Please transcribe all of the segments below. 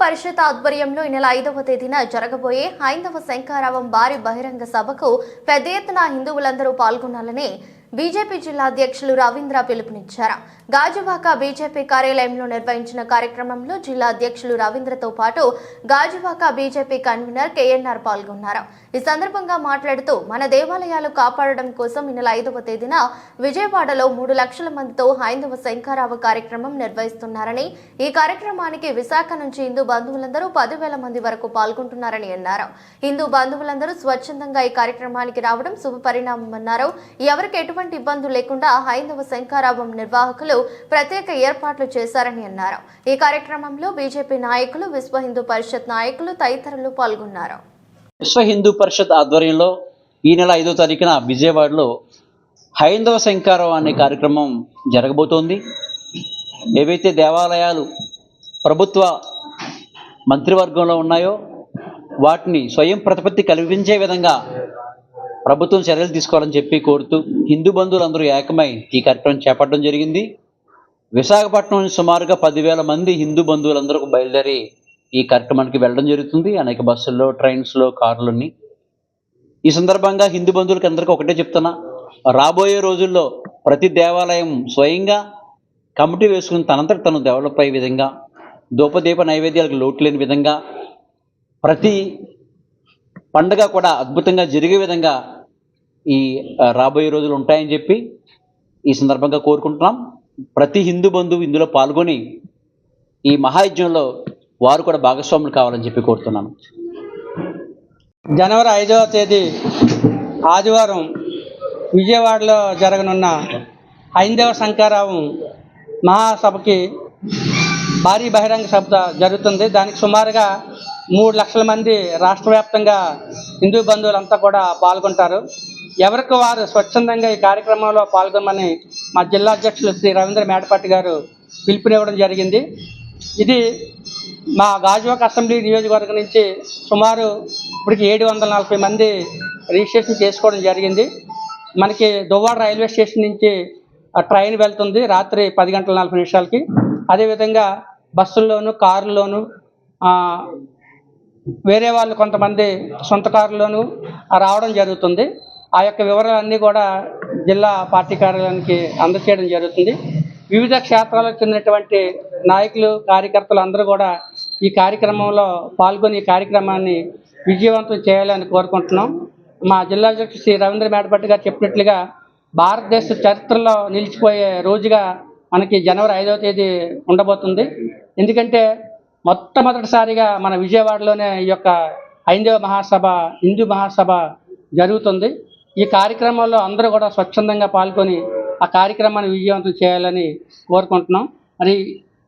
పరిషత్ ఆధ్వర్యంలో ఈ నెల ఐదవ తేదీన జరగబోయే హైందవ శంకారావం భారీ బహిరంగ సభకు పెద్ద ఎత్తున హిందువులందరూ పాల్గొనాలని బీజేపీ జిల్లా అధ్యక్షులు రవీంద్ర పిలుపునిచ్చారు. గాజువాక బీజేపీ కార్యాలయంలో నిర్వహించిన కార్యక్రమంలో జిల్లా అధ్యక్షులు రవీంద్రతో పాటు గాజువాక బీజేపీ కన్వీనర్ కేఎన్ఆర్ పాల్గొన్నారు. ఈ సందర్భంగా మాట్లాడుతూ మన దేవాలయాలు కాపాడడం కోసం ఈ నెల ఐదవ తేదీన విజయవాడలో మూడు లక్షల మందితో హైందవ శంకారావ కార్యక్రమం నిర్వహిస్తున్నారని ఈ కార్యక్రమానికి విశాఖ నుంచి హిందూ బంధువులందరూ పదివేల మంది వరకు పాల్గొంటున్నారని అన్నారు. హిందూ బంధువులందరూ స్వచ్ఛందంగా ఈ కార్యక్రమానికి రావడం శుభపరిణామం అన్నారు ఎవరికి ఎటువంటి ఇబ్బందులు లేకుండా హైందవ శంఖారావం నిర్వాహకులు ప్రత్యేక ఏర్పాట్లు చేశారని అన్నారు. ఈ కార్యక్రమంలో బీజేపీ నాయకులు విశ్వ హిందూ పరిషత్ నాయకులు తదితరులు పాల్గొన్నారు. విశ్వ హిందూ పరిషత్ ఆధ్వర్యంలో ఈ నెల ఐదో తారీఖున విజయవాడలో హైందవ శంకారం అనే కార్యక్రమం జరగబోతోంది. ఏవైతే దేవాలయాలు ప్రభుత్వ మంత్రివర్గంలో ఉన్నాయో వాటిని స్వయం ప్రతిపత్తి కల్పించే విధంగా ప్రభుత్వం చర్యలు తీసుకోవాలని చెప్పి కోరుతూ హిందూ బంధువులందరూ ఏకమై ఈ కార్యక్రమం చేపట్టడం జరిగింది. విశాఖపట్నం నుంచి సుమారుగా పదివేల మంది హిందూ బంధువులందరూ బయలుదేరి ఈ కార్యక్రమానికి వెళ్ళడం జరుగుతుంది. అనేక బస్సుల్లో ట్రైన్స్లో కార్లని ఈ సందర్భంగా హిందూ బంధువులకి అందరికీ ఒకటే చెప్తున్నా. రాబోయే రోజుల్లో ప్రతి దేవాలయం స్వయంగా కమిటీ వేసుకుని తనంతట తను డెవలప్ అయ్యే విధంగా దూపదీప నైవేద్యాలకు లోటు లేని విధంగా ప్రతి పండుగ కూడా అద్భుతంగా జరిగే విధంగా ఈ రాబోయే రోజులు ఉంటాయని చెప్పి ఈ సందర్భంగా కోరుకుంటున్నాం. ప్రతి హిందూ బంధువు ఇందులో పాల్గొని ఈ మహాయజ్ఞంలో వారు కూడా భాగస్వాములు కావాలని చెప్పి కోరుతున్నాను జనవరి ఐదవ తేదీ ఆదివారం విజయవాడలో జరగనున్న హైందవ శంకారావం మహాసభకి భారీ బహిరంగ సభ జరుగుతుంది. దానికి సుమారుగా మూడు లక్షల మంది రాష్ట్ర వ్యాప్తంగా హిందూ బంధువులంతా కూడా పాల్గొంటారు. ఎవరికి వారు స్వచ్ఛందంగా ఈ కార్యక్రమంలో పాల్గొనమని మా జిల్లా అధ్యక్షులు శ్రీ రవీంద్ర మేడపాటి గారు పిలుపునివ్వడం జరిగింది. ఇది మా గాజువాక అసెంబ్లీ నియోజకవర్గం నుంచి సుమారు ఇప్పటికి ఏడు వందల నలభై మంది రిజిస్ట్రేషన్ చేసుకోవడం జరిగింది. మనకి దువ్వాడ రైల్వే స్టేషన్ నుంచి ట్రైన్ వెళ్తుంది రాత్రి పది గంటల నలభై నిమిషాలకి. అదేవిధంగా బస్సుల్లోను కారుల్లోను వేరే వాళ్ళు కొంతమంది సొంత కారులోను రావడం జరుగుతుంది. ఆ యొక్క వివరాలన్నీ కూడా జిల్లా పార్టీ కార్యాలయానికి అందచేయడం జరుగుతుంది. వివిధ క్షేత్రాలకు చెందినటువంటి నాయకులు కార్యకర్తలు అందరూ కూడా ఈ కార్యక్రమంలో పాల్గొని ఈ కార్యక్రమాన్ని విజయవంతం చేయాలని కోరుకుంటున్నాం. మా జిల్లా అధ్యక్షుడు శ్రీ రవీంద్ర మేడపట్టి గారు చెప్పినట్లుగా భారతదేశ చరిత్రలో నిలిచిపోయే రోజుగా మనకి జనవరి ఐదవ తేదీ ఉండబోతుంది. ఎందుకంటే మొట్టమొదటిసారిగా మన విజయవాడలోనే ఈ యొక్క హైందవ మహాసభ హిందూ మహాసభ జరుగుతుంది. ఈ కార్యక్రమంలో అందరూ కూడా స్వచ్ఛందంగా పాల్గొని ఆ కార్యక్రమాన్ని విజయవంతం చేయాలని కోరుకుంటున్నాం. మరి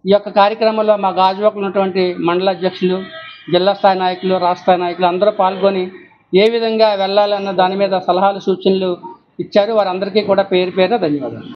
ఈ యొక్క కార్యక్రమంలో మా గాజువాకలు ఉన్నటువంటి మండల అధ్యక్షులు జిల్లా స్థాయి నాయకులు రాష్ట్ర స్థాయి నాయకులు అందరూ పాల్గొని ఏ విధంగా వెళ్ళాలన్న దాని మీద సలహాలు సూచనలు ఇచ్చారు. వారందరికీ కూడా పేరు పేరు ధన్యవాదాలు.